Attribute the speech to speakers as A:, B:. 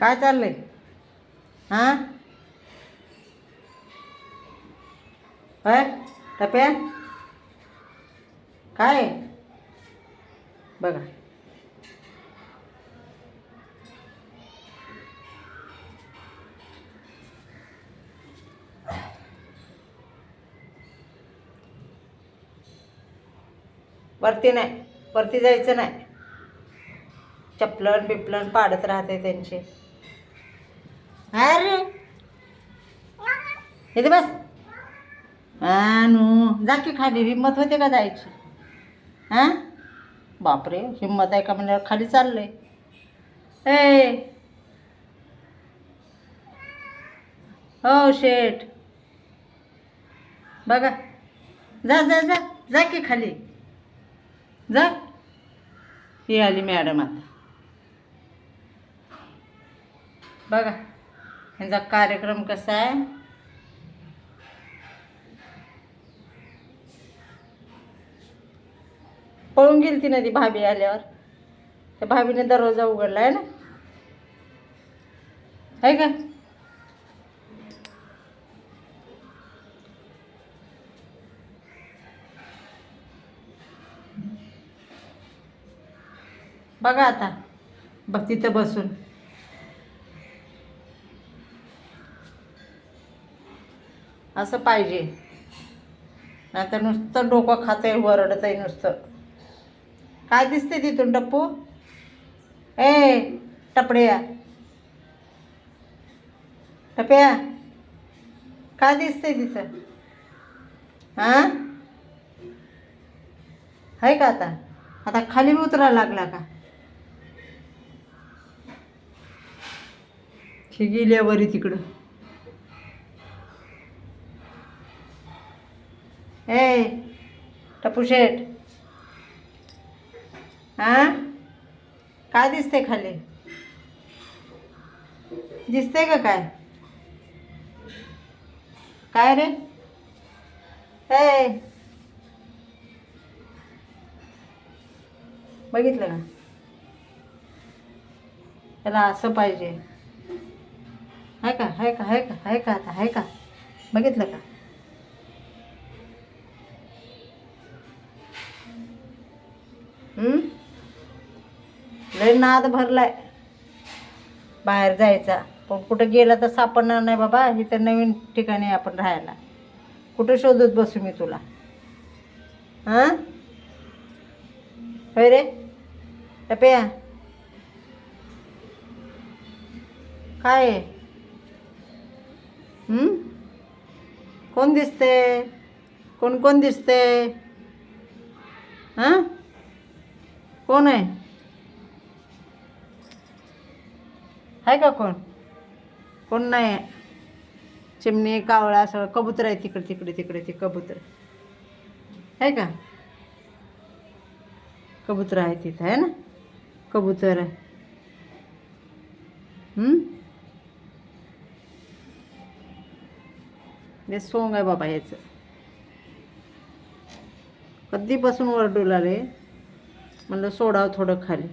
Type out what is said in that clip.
A: काय चाललंय? हां? काय टप्या काय बघा. वरती नाही. वरती जायचं नाही. चपलन बिपलन पाडत राहते त्यांचे. अरे. येते बस. नू जा की खाली. हिंमत होते का जायची? हां? बापरे हिंमत आहे का म्हणल्यावर खाली चाललंय. ए. हो शेठ. बघा. जा जा जा. जा की खाली. जा. ही आली मॅडम आता. बघा. ह्यांचा कार्यक्रम कसा आहे? पळून गेली ती ना ती भाभी आल्यावर. त्या भाभीने दरवाजा उघडला आहे ना? आहे का? बघा आता. बघ तिथं बसून. असं पाहिजे. नाहीतर नुसतं डोकं खात आहे वरडत आहे नुसतं. काय दिसते तिथून टप्पू? ए टपड्या. टप्या काय दिसते तिथं? हां? आहे का आता? आता खाली उतरायला लागला का? ही गेल्या वरी तिकडं. ए टपू शेठ हां काय दिसते खाली दिसते का काय काय रे ए बघितलं का त्याला असं पाहिजे आहे का आहे का आहे का आहे का आता आहे का बघितलं का लय नाद भरलाय. बाहेर जायचा. पण कुठं गेला तर सापडणार नाही बाबा. इथं नवीन ठिकाणी आपण राहायला. कुठं शोधत बसू मी तुला? हां? होय रे? टप्या काय कोण दिसते कोण कोण दिसते हां? कोण आहे? आहे का कोण? कोण नाही चिमणी कावळा सगळं कबूतर आहे तिकडे तिकडे तिकडे ते कबूतर. आहे का? कबूतर आहे तिथं आहे ना? कबूतर आहे. सोंग आहे बाबा याचं. कधीपासून ओरडू लागले? म्हणलं सोडावं थोडं खाली.